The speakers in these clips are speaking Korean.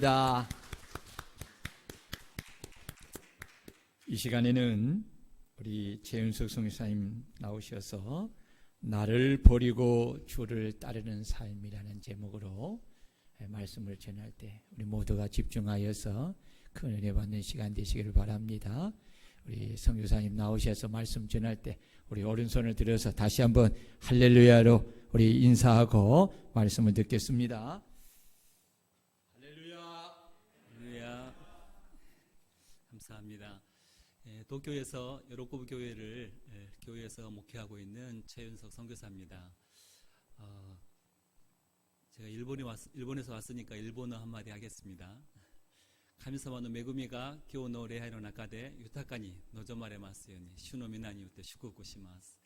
다. 이 시간에는 우리 재윤석 성교사님 나오셔서 나를 버리고 주를 따르는 삶이라는 제목으로 말씀을 전할 때 우리 모두가 집중하여서 큰 은혜 받는 시간 되시기를 바랍니다. 우리 성교사님 나오셔서 말씀 전할 때 우리 오른손을 들어서 다시 한번 할렐루야로 우리 인사하고 말씀을 듣겠습니다. 할렐루야. 할렐루야. 감사합니다. 예, 도쿄에서 여로코브 교회를 예, 교회에서 목회하고 있는 최윤석 선교사입니다. 어, 제가 일본에 왔, 일본에서 왔으니까 일본어 한마디 하겠습니다. 神様の恵みが今日の礼拝の中で豊かに望まれますように主の皆によって祝福します。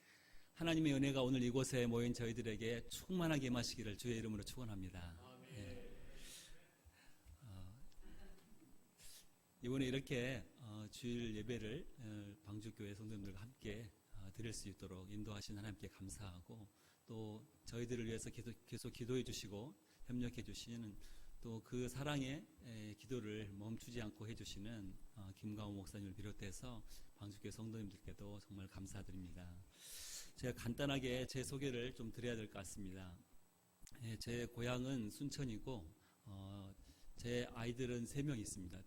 하나님의 은혜가 오늘 이곳에 모인 저희들에게 충만하게 임하시기를 주의 이름으로 축원합니다. 예. 어, 이번에 이렇게 어, 주일 예배를 어, 방주교회 성도님들과 함께 어, 드릴 수 있도록 인도하신 하나님께 감사하고 또 저희들을 위해서 계속, 계속 기도해 주시고 협력해 주시는 또 그 사랑의 에, 기도를 멈추지 않고 해주시는 어, 김가호 목사님을 비롯해서 방주교회 성도님들께도 정말 감사드립니다. 제가 간단하게 제 소개를 좀 드려야 될 것 같습니다. 예, 제 고향은 순천이고 어, 제 아이들은 세명 있습니다.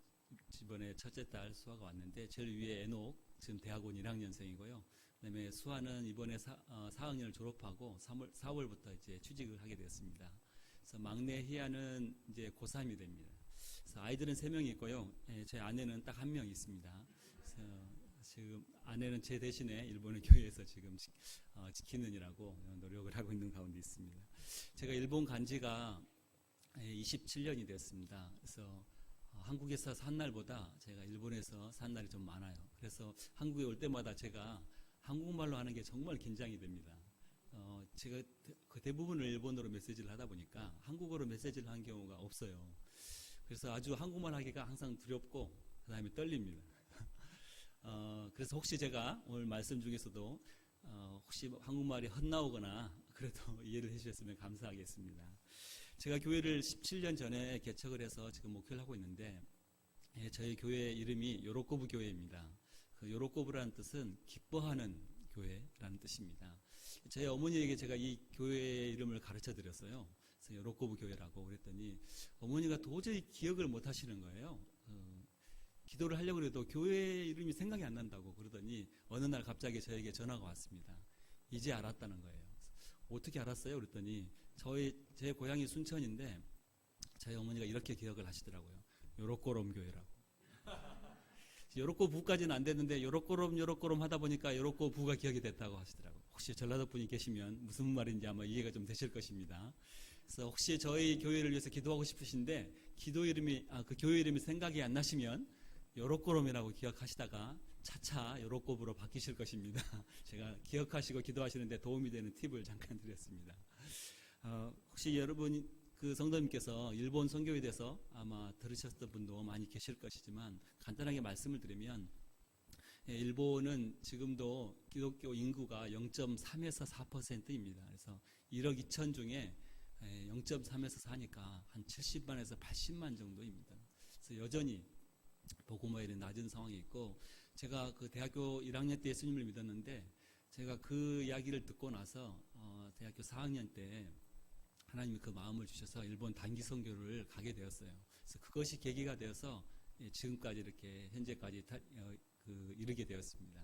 이번에 첫째 딸 수아가 왔는데 제일 위에 에녹 지금 대학원 1학년생이고요. 그다음에 수아는 이번에 사, 어, 4학년을 졸업하고 3월 4월부터 이제 취직을 하게 되었습니다. 그래서 막내 희아는 이제 고3이 됩니다. 그래서 아이들은 세 명이 있고요. 예, 제 아내는 딱 한 명 있습니다. 그래서 지금 아내는 제 대신에 일본의 교회에서 지금 지, 어, 지키느니라고 노력을 하고 있는 가운데 있습니다. 제가 일본 간 지가 27년이 됐습니다. 그래서 어, 한국에서 산 날보다 제가 일본에서 산 날이 좀 많아요. 그래서 한국에 올 때마다 제가 한국말로 하는 게 정말 긴장이 됩니다. 어, 제가 대- 그 대부분을 일본어로 메시지를 하다 보니까 한국어로 메시지를 한 경우가 없어요. 그래서 아주 한국말 하기가 항상 두렵고 그 다음에 떨립니다. 어, 그래서 혹시 제가 오늘 말씀 중에서도 어, 혹시 한국말이 헛나오거나 그래도 이해를 해주셨으면 감사하겠습니다. 제가 교회를 17년 전에 개척을 해서 지금 목회를 하고 있는데 예, 저희 교회 이름이 요로코브 교회입니다. 그 요로코브라는 뜻은 기뻐하는 교회라는 뜻입니다. 저희 어머니에게 제가 이 교회 이름을 가르쳐 드렸어요. 그래서 요로코브 교회라고 그랬더니 어머니가 도저히 기억을 못 하시는 거예요. 어, 기도를 하려고 해도 교회 이름이 생각이 안 난다고 그러더니 어느 날 갑자기 저에게 전화가 왔습니다. 이제 알았다는 거예요. 어떻게 알았어요? 그랬더니 저희 제 고향이 순천인데 저희 어머니가 이렇게 기억을 하시더라고요. 요로꼬롬 교회라고. 요로꼬 부까지는 안 됐는데 요로꼬롬 요로꼬롬 하다 보니까 요로꼬 부가 기억이 됐다고 하시더라고요. 혹시 전라도 분이 계시면 무슨 말인지 아마 이해가 좀 되실 것입니다. 그래서 혹시 저희 교회를 위해서 기도하고 싶으신데 기도 이름이 아, 그 교회 이름이 생각이 안 나시면 요로꼬롬이라고 기억하시다가 차차 요로꼬브로 바뀌실 것입니다. 제가 기억하시고 기도하시는데 도움이 되는 팁을 잠깐 드렸습니다. 어, 혹시 여러분 그 성도님께서 일본 선교에 대해서 아마 들으셨던 분도 많이 계실 것이지만 간단하게 말씀을 드리면 예, 일본은 지금도 기독교 인구가 0.3에서 4%입니다. 그래서 1억 2천 중에 0.3에서 4니까 한 70만에서 80만 정도입니다. 그래서 여전히 복음화율이 낮은 상황이 있고 제가 그 대학교 1학년 때 예수님을 믿었는데 제가 그 이야기를 듣고 나서 어, 대학교 4학년 때 하나님이 그 마음을 주셔서 일본 단기 선교를 가게 되었어요. 그래서 그것이 계기가 되어서 예, 지금까지 이렇게 현재까지 다, 어, 그 이르게 되었습니다.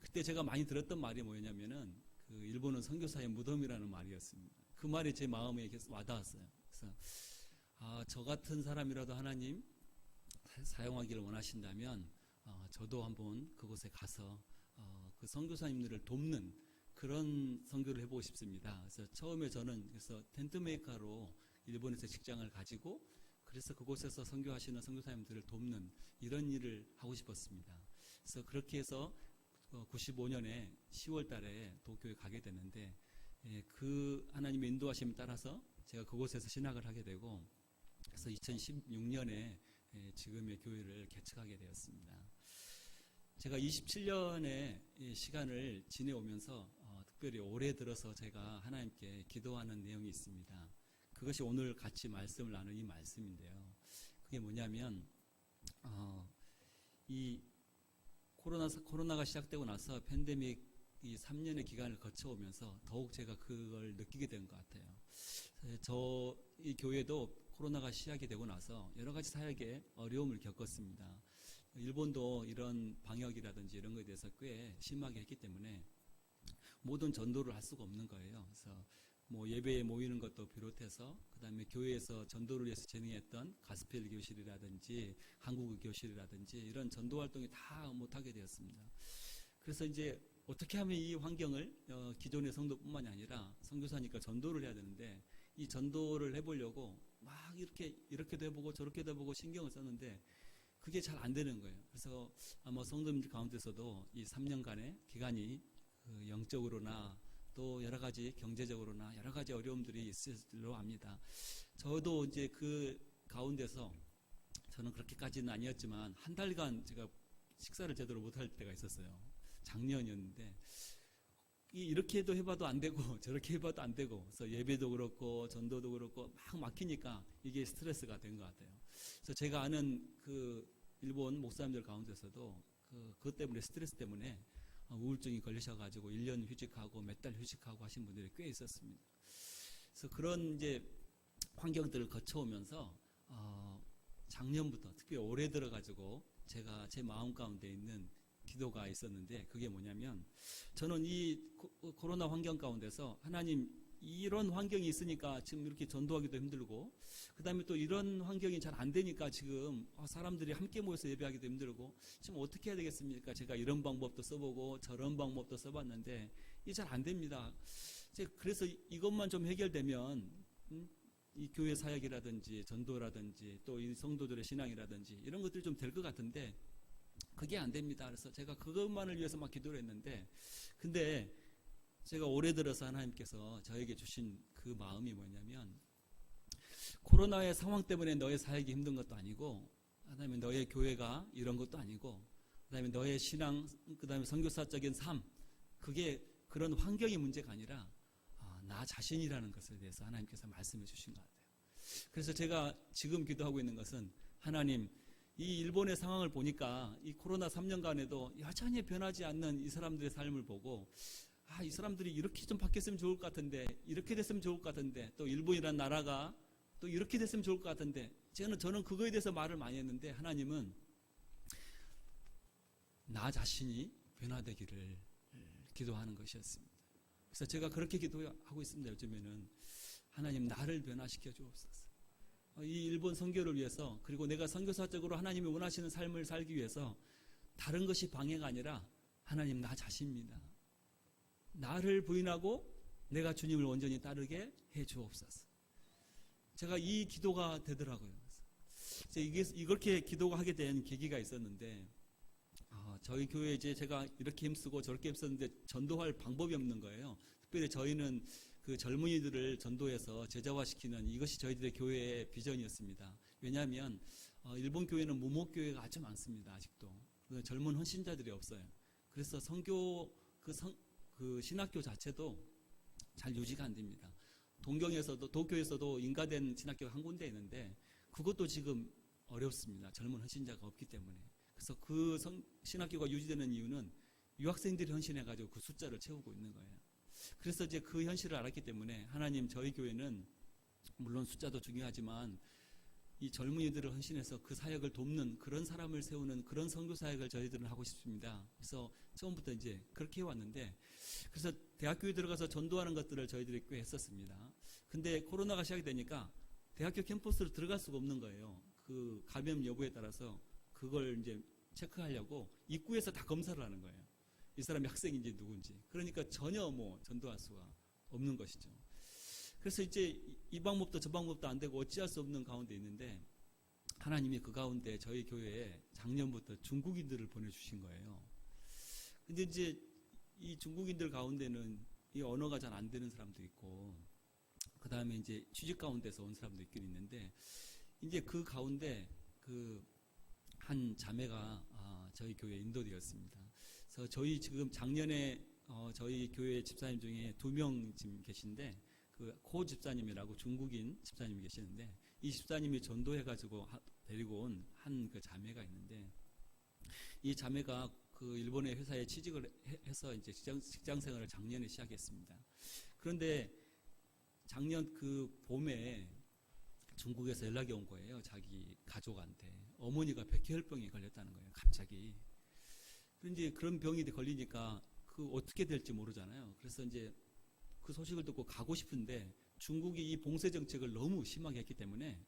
그때 제가 많이 들었던 말이 뭐였냐면은 그 일본은 선교사의 무덤이라는 말이었습니다. 그 말이 제 마음에 계속 와닿았어요. 그래서 아, 저 같은 사람이라도 하나님 사용하기를 원하신다면 어, 저도 한번 그곳에 가서 어, 그 선교사님들을 돕는 그런 선교를 해보고 싶습니다. 그래서 처음에 저는 그래서 텐트 메이커로 일본에서 직장을 가지고 그래서 그곳에서 선교하시는 선교사님들을 돕는 이런 일을 하고 싶었습니다. 그래서 그렇게 해서 95년에 10월 달에 도쿄에 가게 되는데 예, 그 하나님의 인도하심에 따라서 제가 그곳에서 신학을 하게 되고 그래서 2016년에 예, 지금의 교회를 개척하게 되었습니다. 제가 27년의 시간을 지내오면서 어, 특별히 올해 들어서 제가 하나님께 기도하는 내용이 있습니다. 그것이 오늘 같이 말씀을 나눈 이 말씀인데요. 그 그게 뭐냐면 어, 이 코로나 코로나가 시작되고 나서 팬데믹 이 3년의 기간을 거쳐오면서 더욱 제가 그걸 느끼게 된 것 같아요. 저 이 교회도 코로나가 시작이 되고 나서 여러 가지 사역에 어려움을 겪었습니다. 일본도 이런 방역이라든지 이런 것에 대해서 꽤 심하게 했기 때문에 모든 전도를 할 수가 없는 거예요. 그래서 뭐 예배에 모이는 것도 비롯해서 그다음에 교회에서 전도를 위해서 진행했던 가스펠 교실이라든지 한국어 교실이라든지 이런 전도 활동이 다 못하게 되었습니다. 그래서 이제 어떻게 하면 이 환경을 어, 기존의 성도뿐만이 아니라 선교사니까 전도를 해야 되는데 이 전도를 해보려고 막 이렇게 이렇게도 해보고 저렇게도 해보고 신경을 썼는데 그게 잘 안 되는 거예요. 그래서 아마 성도님들 가운데서도 이 3년간의 기간이 그 영적으로나 또 여러 가지 경제적으로나 여러 가지 어려움들이 있을 줄로 압니다. 저도 이제 그 가운데서 저는 그렇게까지는 아니었지만 한 달간 제가 식사를 제대로 못할 때가 있었어요. 작년이었는데 이 이렇게도 해봐도 안 되고 저렇게 해봐도 안 되고 그래서 예배도 그렇고 전도도 그렇고 막 막히니까 이게 스트레스가 된 것 같아요. 그래서 제가 아는 그 일본 목사님들 가운데서도 그 그것 때문에 스트레스 때문에 어, 우울증이 걸리셔가지고 1년 휴직하고 몇 달 휴직하고 하신 분들이 꽤 있었습니다. 그래서 그런 이제 환경들을 거쳐오면서 어, 작년부터 특히 올해 들어가지고 제가 제 마음 가운데 있는 기도가 있었는데 그게 뭐냐면 저는 이 코- 코로나 환경 가운데서 하나님 이런 환경이 있으니까 지금 이렇게 전도하기도 힘들고 그 다음에 또 이런 환경이 잘 안 되니까 지금 어, 사람들이 함께 모여서 예배하기도 힘들고 지금 어떻게 해야 되겠습니까? 제가 이런 방법도 써보고 저런 방법도 써봤는데 이게 잘 안 됩니다. 그래서 이- 이것만 좀 해결되면 음, 이 교회 사역이라든지 전도라든지 또 이 성도들의 신앙이라든지 이런 것들이 좀 될 것 같은데 그게 안 됩니다. 그래서 제가 그것만을 위해서 막 기도를 했는데 근데 제가 올해 들어서 하나님께서 저에게 주신 그 마음이 뭐냐면 코로나의 상황 때문에 너의 사역이 힘든 것도 아니고 그다음에 너의 교회가 이런 것도 아니고 그다음에 너의 신앙 그다음에 선교사적인 삶 그게 그런 환경이 문제가 아니라 아, 나 자신이라는 것에 대해서 하나님께서 말씀해 주신 것 같아요. 그래서 제가 지금 기도하고 있는 것은 하나님 이 일본의 상황을 보니까 이 코로나 3년간에도 여전히 변하지 않는 이 사람들의 삶을 보고 아, 이 사람들이 이렇게 좀 바뀌었으면 좋을 것 같은데 이렇게 됐으면 좋을 것 같은데 또 일본이란 나라가 또 이렇게 됐으면 좋을 것 같은데 저는 저는 그거에 대해서 말을 많이 했는데 하나님은 나 자신이 변화되기를 기도하는 것이었습니다. 그래서 제가 그렇게 기도하고 있습니다. 요즘에는 하나님 나를 변화시켜 주옵소서. 어, 이 일본 선교를 위해서 그리고 내가 선교사적으로 하나님이 원하시는 삶을 살기 위해서 다른 것이 방해가 아니라 하나님 나 자신입니다. 나를 부인하고 내가 주님을 온전히 따르게 해 주옵소서. 제가 이 기도가 되더라고요. 이게 이렇게 기도하게 된 계기가 있었는데 아, 저희 교회 이제 제가 이렇게 힘쓰고 저렇게 힘썼는데 전도할 방법이 없는 거예요. 특별히 저희는 그 젊은이들을 전도해서 제자화시키는 이것이 저희들의 교회의 비전이었습니다. 왜냐하면 어, 일본 교회는 무목교회가 아주 많습니다. 아직도 그 젊은 헌신자들이 없어요. 그래서 성교 그, 성, 그 신학교 자체도 잘 유지가 안 됩니다. 동경에서도 도쿄에서도 인가된 신학교가 한 군데 있는데 그것도 지금 어렵습니다. 젊은 헌신자가 없기 때문에. 그래서 그 성, 신학교가 유지되는 이유는 유학생들이 헌신해가지고 그 숫자를 채우고 있는 거예요. 그래서 이제 그 현실을 알았기 때문에 하나님 저희 교회는 물론 숫자도 중요하지만 이 젊은이들을 헌신해서 그 사역을 돕는 그런 사람을 세우는 그런 선교 사역을 저희들은 하고 싶습니다. 그래서 처음부터 이제 그렇게 해왔는데 그래서 대학교에 들어가서 전도하는 것들을 저희들이 꽤 했었습니다. 근데 코로나가 시작이 되니까 대학교 캠퍼스로 들어갈 수가 없는 거예요. 그 감염 여부에 따라서 그걸 이제 체크하려고 입구에서 다 검사를 하는 거예요. 이 사람이 학생인지 누군지. 그러니까 전혀 뭐 전도할 수가 없는 것이죠. 그래서 이제 이- 이 방법도 저 방법도 안 되고 어찌할 수 없는 가운데 있는데 하나님이 그 가운데 저희 교회에 작년부터 중국인들을 보내주신 거예요. 근데 이제 이 중국인들 가운데는 이 언어가 잘 안 되는 사람도 있고 그 다음에 이제 취직 가운데서 온 사람도 있긴 있는데 이제 그 가운데 그 한 자매가 아, 저희 교회에 인도되었습니다. 그래서 저희 지금 작년에 어, 저희 교회 집사님 중에 두 명 지금 계신데 그 그코 집사님이라고 중국인 집사님이 계시는데 이 집사님이 전도해가지고 하- 데리고 온 한 그 자매가 있는데 이 자매가 그 일본의 회사에 취직을 해- 해서 이제 직장, 직장 생활을 작년에 시작했습니다. 그런데 작년 그 봄에 중국에서 연락이 온 거예요. 자기 가족한테 어머니가 백혈병에 걸렸다는 거예요. 갑자기. 그런데 그런 병이 걸리니까 그 어떻게 될지 모르잖아요. 그래서 이제 그 소식을 듣고 가고 싶은데 중국이 이 봉쇄 정책을 너무 심하게 했기 때문에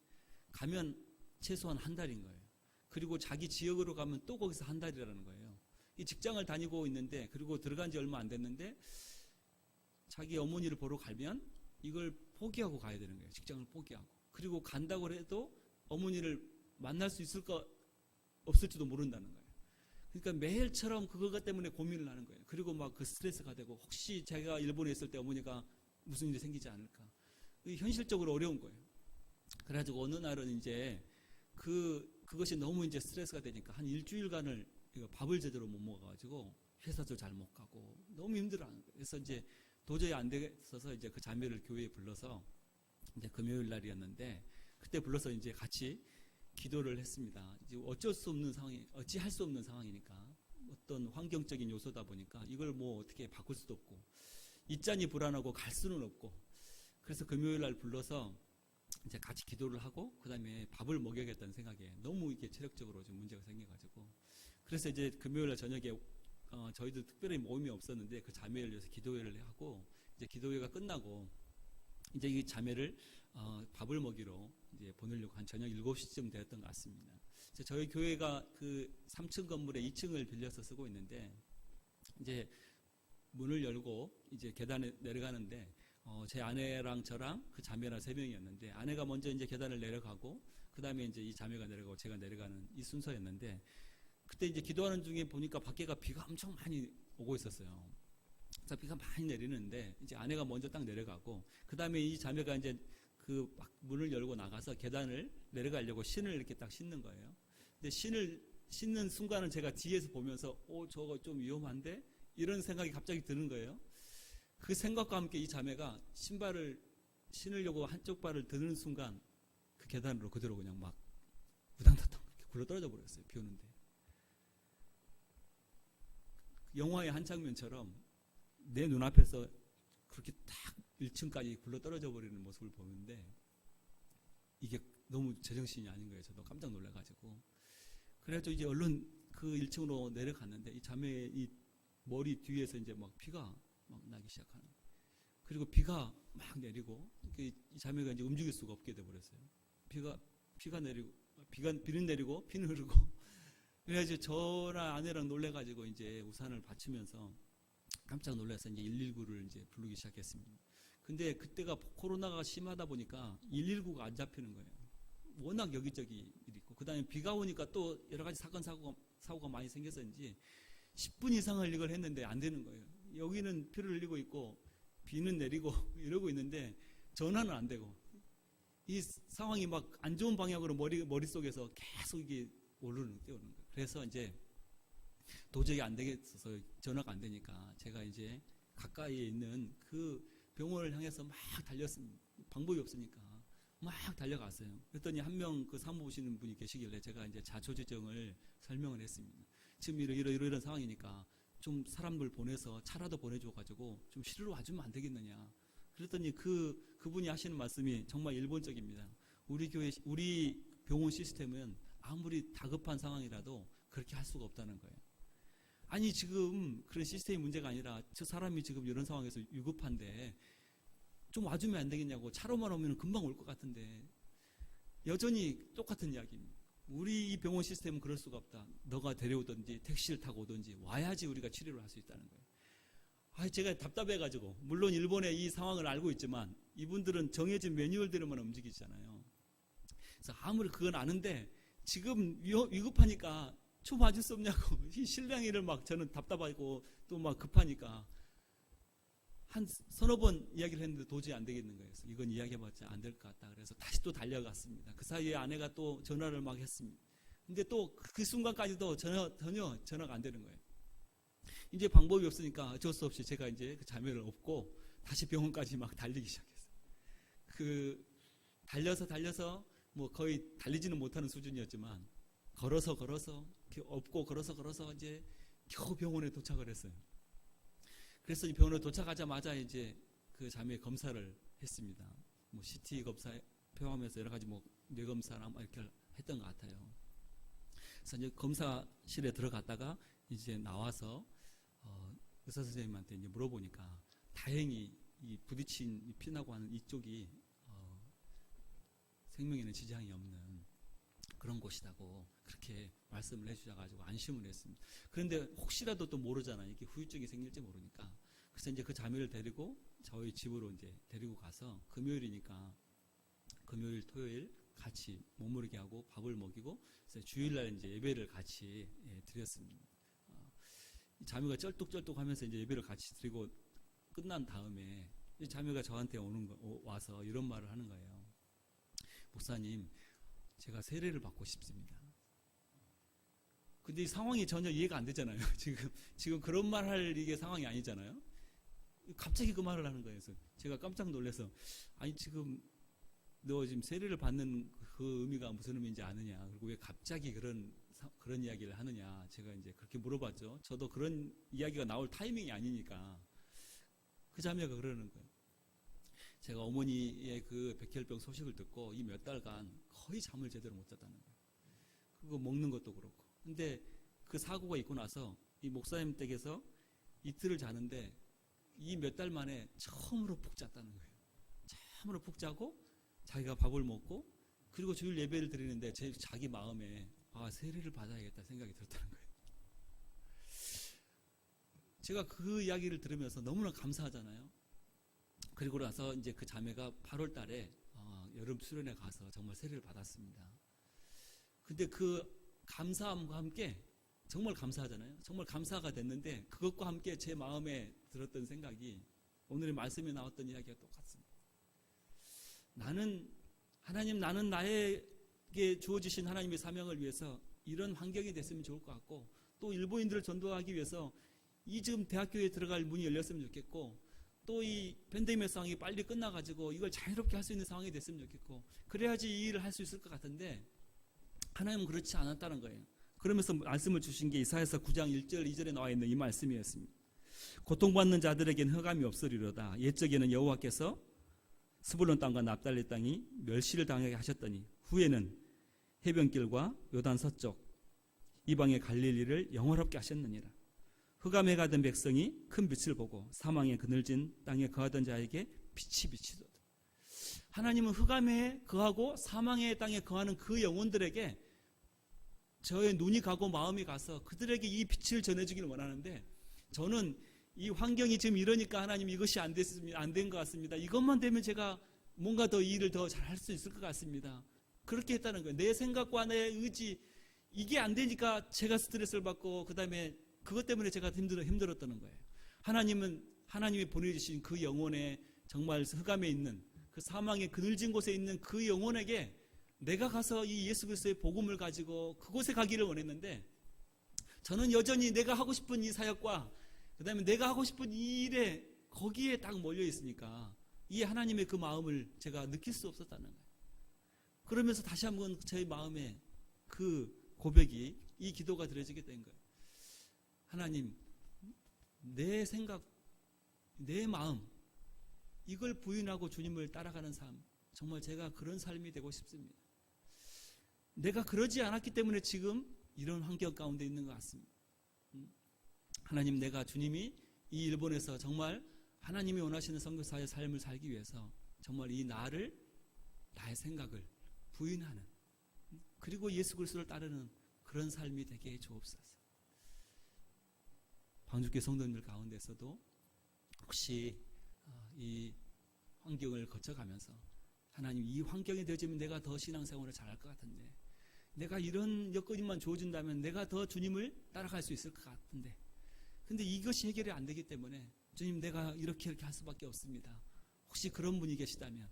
가면 최소한 한 달인 거예요. 그리고 자기 지역으로 가면 또 거기서 한 달이라는 거예요. 이 직장을 다니고 있는데 그리고 들어간 지 얼마 안 됐는데 자기 어머니를 보러 가면 이걸 포기하고 가야 되는 거예요. 직장을 포기하고. 그리고 간다고 해도 어머니를 만날 수 있을까 없을지도 모른다는 거예요. 그러니까 매일처럼 그것 때문에 고민을 하는 거예요. 그리고 막 그 스트레스가 되고 혹시 제가 일본에 있을 때 어머니가 무슨 일이 생기지 않을까. 현실적으로 어려운 거예요. 그래가지고 어느 날은 이제 그 그것이 너무 이제 스트레스가 되니까 한 일주일간을 밥을 제대로 못 먹어가지고 회사도 잘 못 가고 너무 거예요. 그래서 이제 도저히 안 되겠어서 이제 그 자매를 교회에 불러서 이제 금요일 날이었는데 그때 불러서 이제 같이 기도를 했습니다. 이제 어쩔 수 없는 상황이 어찌 할 수 없는 상황이니까 어떤 환경적인 요소다 보니까 이걸 뭐 어떻게 바꿀 수도 없고 입장이 불안하고 갈 수는 없고 그래서 금요일 날 불러서 이제 같이 기도를 하고 그다음에 밥을 먹여야겠다는 생각에 너무 이게 체력적으로 좀 문제가 생겨가지고 그래서 이제 금요일 날 저녁에 어, 저희도 특별히 모임이 없었는데 그 자매를 위해서 기도회를 하고 이제 기도회가 끝나고 이제 이 자매를 어, 밥을 먹이러 이제 보내려고 한 저녁 7시쯤 되었던 것 같습니다. 저희 교회가 그 3층 건물에 2층을 빌려서 쓰고 있는데 이제 문을 열고 이제 계단에 내려가는데 어, 제 아내랑 저랑 그 자매랑 세 명이었는데 아내가 먼저 이제 계단을 내려가고 그 다음에 이제 이 자매가 내려가고 제가 내려가는 이 순서였는데 그때 이제 기도하는 중에 보니까 밖에가 비가 엄청 많이 오고 있었어요. 그래서 비가 많이 내리는데 이제 아내가 먼저 딱 내려가고 그 다음에 이 자매가 이제 그막 문을 열고 나가서 계단을 내려가려고 신을 이렇게 딱 신는 거예요. 근데 신을 신는 순간은 제가 뒤에서 보면서 오 저거 좀 위험한데 이런 생각이 갑자기 드는 거예요. 그 생각과 함께 이 자매가 신발을 신으려고 한쪽 발을 드는 순간 그 계단으로 그대로 그냥 막 우당탕탕 이렇게 굴러 떨어져 버렸어요. 비 오는데. 영화의 한 장면처럼 내 눈앞에서 그렇게 딱 1층까지 굴러 떨어져 버리는 모습을 보는데 이게 너무 제정신이 아닌 거예요. 저도 깜짝 놀라가지고. 그래가지고 이제 얼른 그 1층으로 내려갔는데 이 자매의 이 머리 뒤에서 이제 막 피가 막 나기 시작하는. 그리고 비가 막 내리고 이 자매가 이제 움직일 수가 없게 돼 버렸어요. 비가 비가 내리고 비가 비는 내리고 피는 흐르고 그래가지고 저랑 아내랑 놀래가지고 이제 우산을 받치면서 깜짝 놀라서 이제 119를 이제 부르기 시작했습니다. 근데 그때가 코로나가 심하다 보니까 119가 안 잡히는 거예요. 워낙 여기저기 일이 있고 그다음에 비가 오니까 또 여러 가지 사건 사고가 사고가 많이 생겼었는지 10분 이상을 이걸 했는데 안 되는 거예요. 여기는 피를 흘리고 있고 비는 내리고 이러고 있는데 전화는 안 되고 이 상황이 막 안 좋은 방향으로 머리 머릿속에서 계속 이게 오르는 뛰어오는 거예요. 그래서 이제 도저히 안 되겠어서 전화가 안 되니까 제가 이제 가까이에 있는 그 병원을 향해서 막 달렸습니다. 방법이 없으니까 막 달려갔어요. 그랬더니 한 명 그 사무 보시는 분이 계시길래 제가 이제 자초지정을 설명을 했습니다. 지금 이러 이러 이러 이런 상황이니까 좀 사람들 보내서 차라도 보내줘 가지고 좀 실로 와주면 안 되겠느냐. 그랬더니 그 그분이 하시는 말씀이 정말 일본적입니다. 우리 교회 우리 병원 시스템은 아무리 다급한 상황이라도 그렇게 할 수가 없다는 거예요. 아니 지금 그런 시스템이 문제가 아니라 저 사람이 지금 이런 상황에서 위급한데 좀 와주면 안 되겠냐고 차로만 오면 금방 올 것 같은데 여전히 똑같은 이야기입니다. 우리 이 병원 시스템은 그럴 수가 없다. 너가 데려오든지 택시를 타고 오든지 와야지 우리가 치료를 할 수 있다는 거예요. 아, 제가 답답해가지고 물론 일본의 이 상황을 알고 있지만 이분들은 정해진 매뉴얼대로만 움직이잖아요. 그래서 아무리 그건 아는데 지금 위- 위급하니까 좀 와줄 수 없냐고 이 신랑이를 막 저는 답답하고 또 막 급하니까 한 서너 번 이야기를 했는데 도저히 안 되겠는 거예요. 이건 이야기해봤자 안 될 것 같다. 그래서 다시 또 달려갔습니다. 그 사이에 아내가 또 전화를 막 했습니다. 근데 또 그 순간까지도 전혀, 전혀 전화가 안 되는 거예요. 이제 방법이 없으니까 어쩔 수 없이 제가 이제 그 자매를 업고 다시 병원까지 막 달리기 시작했어요. 그 달려서 달려서 뭐 거의 달리지는 못하는 수준이었지만 걸어서 걸어서 업고 걸어서 걸어서 이제 겨우 병원에 도착을 했어요. 그래서 이 병원에 도착하자마자 이제 그 자매 검사를 했습니다. 뭐 CT 검사 포함해서 여러 가지 뭐 뇌검사나 뭐 이렇게 했던 것 같아요. 그래서 이제 검사실에 들어갔다가 이제 나와서 어, 의사 선생님한테 이제 물어보니까 다행히 이 부딪힌 이 피나고 하는 이쪽이 어, 생명에는 지장이 없는 그런 곳이라고 그렇게 말씀을 해주셔가지고 안심을 했습니다. 그런데 혹시라도 또 모르잖아요. 이게 후유증이 생길지 모르니까. 그래서 이제 그 자매를 데리고 저희 집으로 이제 데리고 가서 금요일이니까 금요일, 토요일 같이 머무르게 하고 밥을 먹이고 주일날 이제 예배를 같이 예, 드렸습니다. 어, 이 자매가 쩔뚝쩔뚝 하면서 이제 예배를 같이 드리고 끝난 다음에 이 자매가 저한테 오는 거, 오- 와서 이런 말을 하는 거예요. 목사님, 제가 세례를 받고 싶습니다. 근데 이 상황이 전혀 이해가 안 되잖아요. 지금 지금 그런 말 할 이게 상황이 아니잖아요. 갑자기 그 말을 하는 거예요. 그래서 제가 깜짝 놀라서 아니 지금 너 지금 세례를 받는 그 의미가 무슨 의미인지 아느냐? 그리고 왜 갑자기 그런 사- 그런 이야기를 하느냐? 제가 이제 그렇게 물어봤죠. 저도 그런 이야기가 나올 타이밍이 아니니까 그 자매가 그러는 거예요. 제가 어머니의 그 백혈병 소식을 듣고 이 몇 달간 거의 잠을 제대로 못 잤다는 거예요. 그거 먹는 것도 그렇고. 근데 그 사고가 있고 나서 이 목사님 댁에서 이틀을 자는데 이 몇 달 만에 처음으로 푹 잤다는 거예요. 처음으로 푹 자고 자기가 밥을 먹고 그리고 주일 예배를 드리는데 제 자기 마음에 아 세례를 받아야겠다 생각이 들었다는 거예요. 제가 그 이야기를 들으면서 너무나 감사하잖아요. 그리고 나서 이제 그 자매가 8월 달에 어, 여름 수련회 가서 정말 세례를 받았습니다. 근데 그 감사함과 함께 정말 감사하잖아요. 정말 감사가 됐는데 그것과 함께 제 마음에 들었던 생각이 오늘의 말씀에 나왔던 이야기가 똑같습니다. 나는 하나님 나는 나에게 주어지신 하나님의 사명을 위해서 이런 환경이 됐으면 좋을 것 같고 또 일본인들을 전도하기 위해서 이 지금 대학교에 들어갈 문이 열렸으면 좋겠고 또이 팬데믹 상황이 빨리 끝나가지고 이걸 자유롭게 할 수 있는 상황이 됐으면 좋겠고 그래야지 이 일을 할 수 있을 것 같은데 하나님은 그렇지 않았다는 거예요. 그러면서 말씀을 주신 게 이사야서 9장 1절 2절에 나와 있는 이 말씀이었습니다. 고통받는 자들에게는 흑암이 없으리로다. 옛적에는 여호와께서 스불론 땅과 납달리 땅이 멸시를 당하게 하셨더니 후에는 해변길과 요단 서쪽 이방의 갈릴리를 영화롭게 하셨느니라. 흑암에 가던 백성이 큰 빛을 보고 사망의 그늘진 땅에 거하던 자에게 빛이 비치도다. 하나님은 흑암에 거하고 사망의 땅에 거하는 그 영혼들에게 저의 눈이 가고 마음이 가서 그들에게 이 빛을 전해주기를 원하는데 저는 이 환경이 지금 이러니까 하나님 이것이 안 됐습니다. 안 된 것 같습니다. 이것만 되면 제가 뭔가 더이 일을 더 잘 할 수 있을 것 같습니다. 그렇게 했다는 거예요. 내 생각과 내 의지 이게 안 되니까 제가 스트레스를 받고 그다음에 그것 때문에 제가 힘들어 힘들었다는 거예요. 하나님은 하나님이 보내주신 그 영혼에 정말 흑암에 있는 그 사망의 그늘진 곳에 있는 그 영혼에게 내가 가서 이 예수 그리스도의 복음을 가지고 그곳에 가기를 원했는데 저는 여전히 내가 하고 싶은 이 사역과 그다음에 내가 하고 싶은 이 일에 거기에 딱 몰려 있으니까 이 하나님의 그 마음을 제가 느낄 수 없었다는 거예요. 그러면서 다시 한번 제 마음에 그 고백이 이 기도가 드려지게 된 거예요. 하나님, 내 생각, 내 마음, 이걸 부인하고 주님을 따라가는 삶, 정말 제가 그런 삶이 되고 싶습니다. 내가 그러지 않았기 때문에 지금 이런 환경 가운데 있는 것 같습니다. 음. 하나님, 내가 주님이 이 일본에서 정말 하나님이 원하시는 선교사의 삶을 살기 위해서 정말 이 나를, 나의 생각을 부인하는, 그리고 예수 그리스도를 따르는 그런 삶이 되게 해 주옵소서. 방주교 성도님들 가운데서도 혹시 어, 이 환경을 거쳐가면서 하나님 이 환경이 되어지면 내가 더 신앙생활을 잘할 것 같은데 내가 이런 여건만 주어진다면 내가 더 주님을 따라갈 수 있을 것 같은데 근데 이것이 해결이 안 되기 때문에 주님 내가 이렇게 이렇게 할 수밖에 없습니다. 혹시 그런 분이 계시다면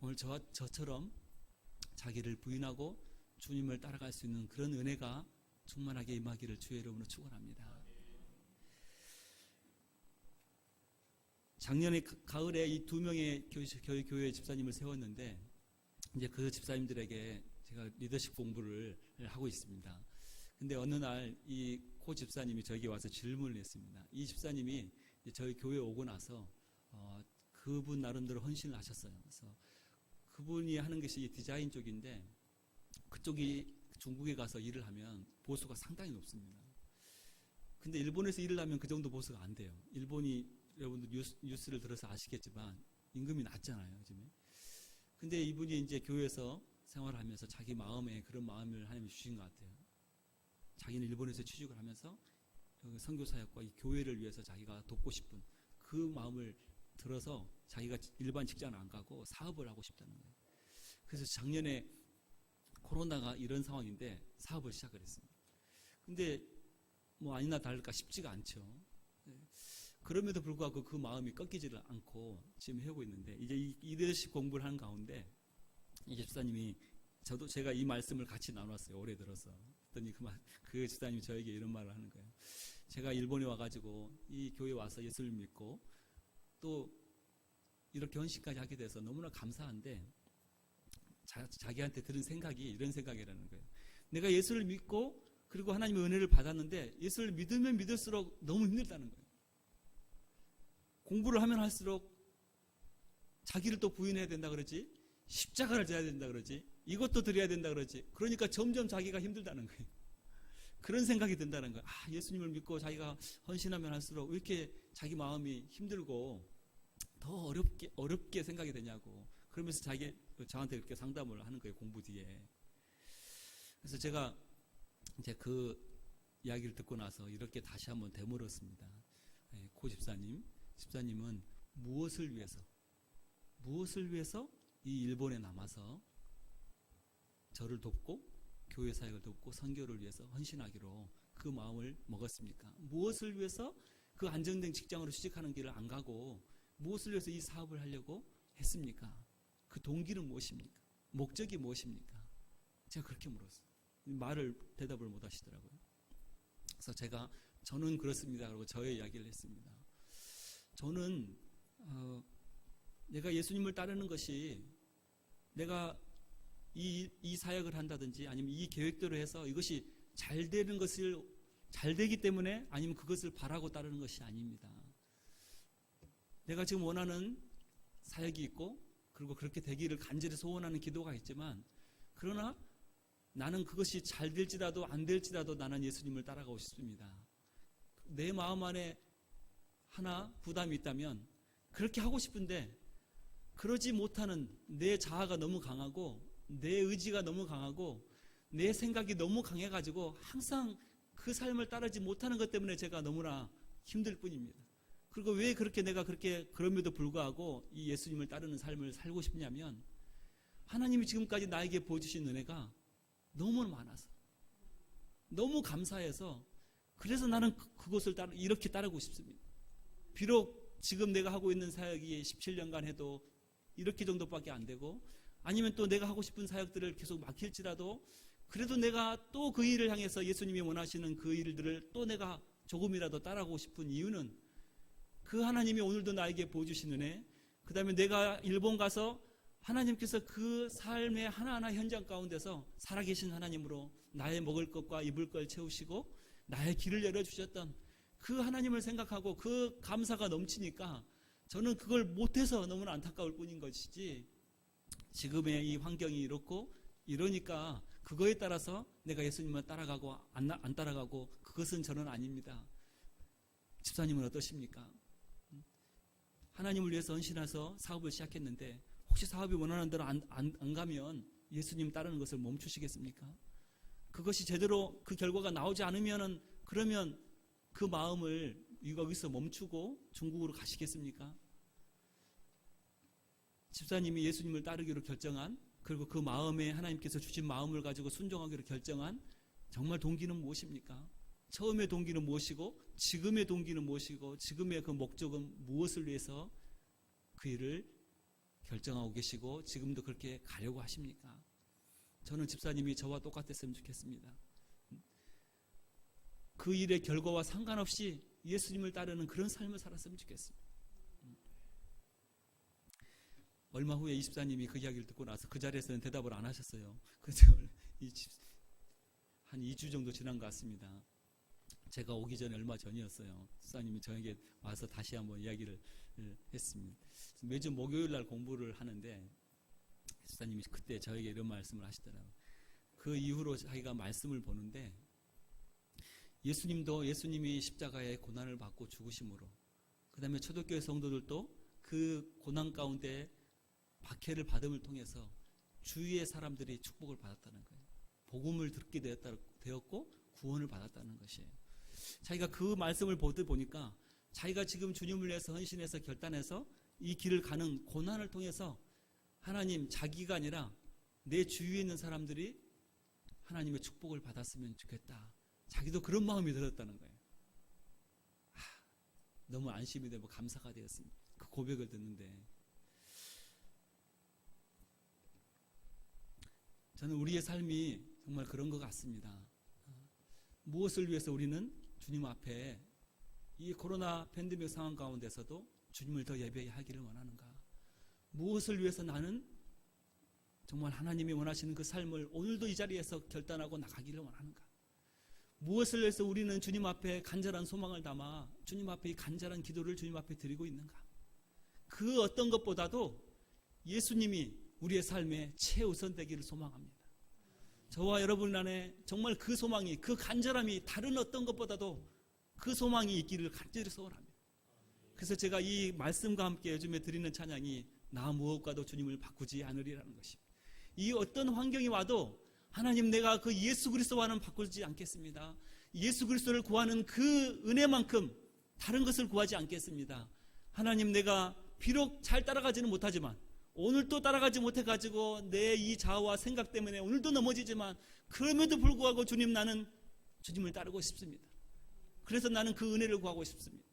오늘 저, 저처럼 자기를 부인하고 주님을 따라갈 수 있는 그런 은혜가 충만하게 임하기를 주의 이름으로 축원합니다. 작년에 가- 가을에 이 두 명의 교- 교회, 집사님을 세웠는데 이제 그 집사님들에게 제가 리더십 공부를 하고 있습니다. 근데 어느 날 이 코 집사님이 저에게 와서 질문을 했습니다. 이 집사님이 저희 교회 오고 나서 어, 그분 나름대로 헌신을 하셨어요. 그래서 그분이 하는 것이 이 디자인 쪽인데 그쪽이 중국에 가서 일을 하면 보수가 상당히 높습니다. 근데 일본에서 일을 하면 그 정도 보수가 안 돼요. 일본이 여러분들 뉴스, 뉴스를 들어서 아시겠지만 임금이 낮잖아요, 요즘에. 근데 이분이 이제 교회에서 생활하면서 자기 마음에 그런 마음을 하나님이 주신 것 같아요. 자기는 일본에서 취직을 하면서 그 선교 사역과 이 교회를 위해서 자기가 돕고 싶은 그 마음을 들어서 자기가 일반 직장을 안 가고 사업을 하고 싶다는 거예요. 그래서 작년에 코로나가 이런 상황인데 사업을 시작을 했습니다. 근데 뭐 아니나 다를까 쉽지가 않죠. 네. 그럼에도 불구하고 그 마음이 꺾이지를 않고 지금 해오고 있는데 이제 이 리더십 공부를 하는 가운데 이 집사님이 저도 제가 이 말씀을 같이 나눴어요. 올해 들어서. 그랬더니 그, 말, 그 집사님이 저에게 이런 말을 하는 거예요. 제가 일본에 와가지고 이 교회 와서 예수를 믿고 또 이렇게 헌신까지 하게 돼서 너무나 감사한데 자, 자기한테 들은 생각이 이런 생각이라는 거예요. 내가 예수를 믿고 그리고 하나님의 은혜를 받았는데 예수를 믿으면 믿을수록 너무 힘들다는 거예요. 공부를 하면 할수록 자기를 또 부인해야 된다 그러지 십자가를 져야 된다 그러지 이것도 드려야 된다 그러지 그러니까 점점 자기가 힘들다는 거예요. 그런 생각이 든다는 거예요. 아, 예수님을 믿고 자기가 헌신하면 할수록 왜 이렇게 자기 마음이 힘들고 더 어렵게 어렵게 생각이 되냐고 그러면서 자기 저한테 이렇게 상담을 하는 거예요 공부 뒤에. 그래서 제가 이제 그 이야기를 듣고 나서 이렇게 다시 한번 되물었습니다. 예, 고 집사님, 집사님은 무엇을 위해서, 무엇을 위해서 이 일본에 남아서 저를 돕고 교회 사역을 돕고 선교를 위해서 헌신하기로 그 마음을 먹었습니까? 무엇을 위해서 그 안정된 직장으로 취직하는 길을 안 가고 무엇을 위해서 이 사업을 하려고 했습니까? 그 동기는 무엇입니까? 목적이 무엇입니까? 제가 그렇게 물었어요. 말을 대답을 못 하시더라고요. 그래서 제가 저는 그렇습니다. 그리고 저의 이야기를 했습니다. 저는 어, 내가 예수님을 따르는 것이 내가 이, 이 사역을 한다든지 아니면 이 계획대로 해서 이것이 잘 되는 것을 잘 되기 때문에 아니면 그것을 바라고 따르는 것이 아닙니다. 내가 지금 원하는 사역이 있고 그리고 그렇게 되기를 간절히 소원하는 기도가 있지만 그러나 나는 그것이 잘 될지라도 안 될지라도 나는 예수님을 따라가고 싶습니다. 내 마음 안에 하나 부담이 있다면 그렇게 하고 싶은데 그러지 못하는 내 자아가 너무 강하고 내 의지가 너무 강하고 내 생각이 너무 강해가지고 항상 그 삶을 따르지 못하는 것 때문에 제가 너무나 힘들 뿐입니다. 그리고 왜 그렇게 내가 그렇게 그럼에도 불구하고 이 예수님을 따르는 삶을 살고 싶냐면 하나님이 지금까지 나에게 보여주신 은혜가 너무 많아서 너무 감사해서 그래서 나는 그- 그것을 따르, 이렇게 따르고 싶습니다. 비록 지금 내가 하고 있는 사역이 17년간 해도 이렇게 정도밖에 안 되고 아니면 또 내가 하고 싶은 사역들을 계속 막힐지라도 그래도 내가 또 그 일을 향해서 예수님이 원하시는 그 일들을 또 내가 조금이라도 따라가고 싶은 이유는 그 하나님이 오늘도 나에게 보여주신 은혜 그 다음에 내가 일본 가서 하나님께서 그 삶의 하나하나 현장 가운데서 살아계신 하나님으로 나의 먹을 것과 입을 걸 채우시고 나의 길을 열어주셨던 그 하나님을 생각하고 그 감사가 넘치니까 저는 그걸 못해서 너무나 안타까울 뿐인 것이지 지금의 이 환경이 이렇고 이러니까 그거에 따라서 내가 예수님을 따라가고 안, 나- 안 따라가고 그것은 저는 아닙니다. 집사님은 어떠십니까? 하나님을 위해서 헌신해서 사업을 시작했는데 혹시 사업이 원하는 대로 안, 안, 안 가면 예수님 따르는 것을 멈추시겠습니까? 그것이 제대로 그 결과가 나오지 않으면은 그러면 그 마음을 여기서 멈추고 중국으로 가시겠습니까? 집사님이 예수님을 따르기로 결정한 그리고 그 마음에 하나님께서 주신 마음을 가지고 순종하기로 결정한 정말 동기는 무엇입니까? 처음의 동기는 무엇이고 지금의 동기는 무엇이고 지금의 그 목적은 무엇을 위해서 그 일을 결정하고 계시고 지금도 그렇게 가려고 하십니까? 저는 집사님이 저와 똑같았으면 좋겠습니다. 그 일의 결과와 상관없이 예수님을 따르는 그런 삶을 살았으면 좋겠습니다. 얼마 후에 이 집사님이 그 이야기를 듣고 나서 그 자리에서는 대답을 안 하셨어요. 한 2주 정도 지난 것 같습니다. 제가 오기 전에 얼마 전이었어요. 집사님이 저에게 와서 다시 한번 이야기를 했습니다. 매주 목요일 날 공부를 하는데 집사님이 그때 저에게 이런 말씀을 하시더라고요. 그 이후로 자기가 말씀을 보는데 예수님도 예수님이 십자가에 고난을 받고 죽으심으로 그 다음에 초대교회 성도들도 그 고난 가운데 박해를 받음을 통해서 주위의 사람들이 축복을 받았다는 거예요. 복음을 듣게 되었다, 되었고 구원을 받았다는 것이에요. 자기가 그 말씀을 보다 보니까 자기가 지금 주님을 위해서 헌신해서 결단해서 이 길을 가는 고난을 통해서 하나님 자기가 아니라 내 주위에 있는 사람들이 하나님의 축복을 받았으면 좋겠다. 자기도 그런 마음이 들었다는 거예요. 아, 너무 안심이 되고 감사가 되었습니다. 그 고백을 듣는데 저는 우리의 삶이 정말 그런 것 같습니다. 무엇을 위해서 우리는 주님 앞에 이 코로나 팬데믹 상황 가운데서도 주님을 더 예배하기를 원하는가? 무엇을 위해서 나는 정말 하나님이 원하시는 그 삶을 오늘도 이 자리에서 결단하고 나가기를 원하는가? 무엇을 위해서 우리는 주님 앞에 간절한 소망을 담아 주님 앞에 이 간절한 기도를 주님 앞에 드리고 있는가? 그 어떤 것보다도 예수님이 우리의 삶에 최우선 되기를 소망합니다. 저와 여러분 안에 정말 그 소망이 그 간절함이 다른 어떤 것보다도 그 소망이 있기를 간절히 소원합니다. 그래서 제가 이 말씀과 함께 요즘에 드리는 찬양이 나 무엇과도 주님을 바꾸지 않으리라는 것입니다. 이 어떤 환경이 와도 하나님 내가 그 예수 그리스도와는 바꾸지 않겠습니다. 예수 그리스도를 구하는 그 은혜만큼 다른 것을 구하지 않겠습니다. 하나님 내가 비록 잘 따라가지는 못하지만 오늘 또 따라가지 못해 가지고 내 이 자아와 생각 때문에 오늘도 넘어지지만 그럼에도 불구하고 주님 나는 주님을 따르고 싶습니다. 그래서 나는 그 은혜를 구하고 싶습니다.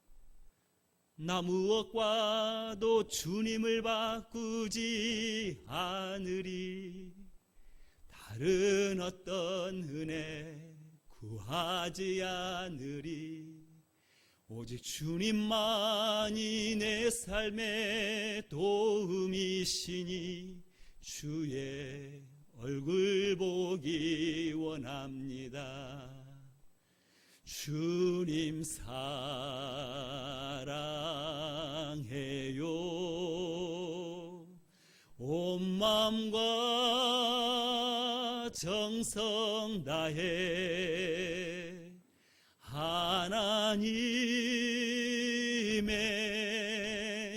나 무엇과도 주님을 바꾸지 않으리 다른 어떤 은혜 구하지 않으리 오직 주님만이 내 삶의 도움이시니 주의 얼굴 보기 원합니다. 주님 사랑해요. 온 마음과 정성 다해 하나님의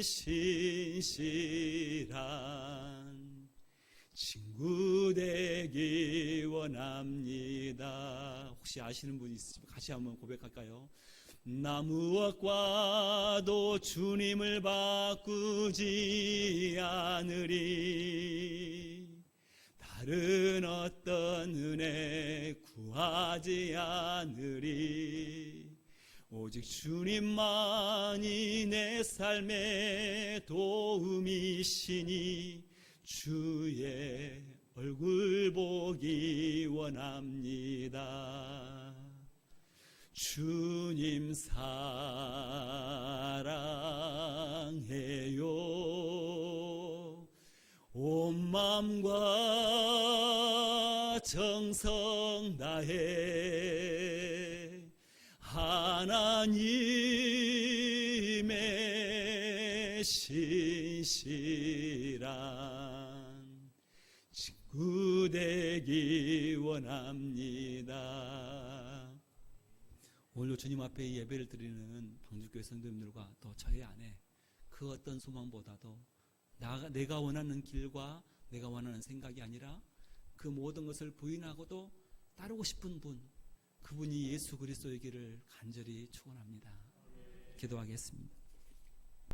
신실한 친구 되기 원합니다. 혹시 아시는 분 있으시면 같이 한번 고백할까요? 나 무엇과도 주님을 바꾸지 않으리 다른 어떤 은혜 구하지 않으리 오직 주님만이 내 삶의 도움이시니 주의 얼굴 보기 원합니다. 주님 사랑해요. 온 마음과 정성 다해 하나님의 신실한 친구 되기 원합니다. 오늘 주님 앞에 이 예배를 드리는 방주교회 성도님들과 또 저희 안에 그 어떤 소망보다도 나, 내가 원하는 길과 내가 원하는 생각이 아니라 그 모든 것을 부인하고도 따르고 싶은 분, 그분이 예수 그리스도이기를 간절히 축원합니다. 기도하겠습니다.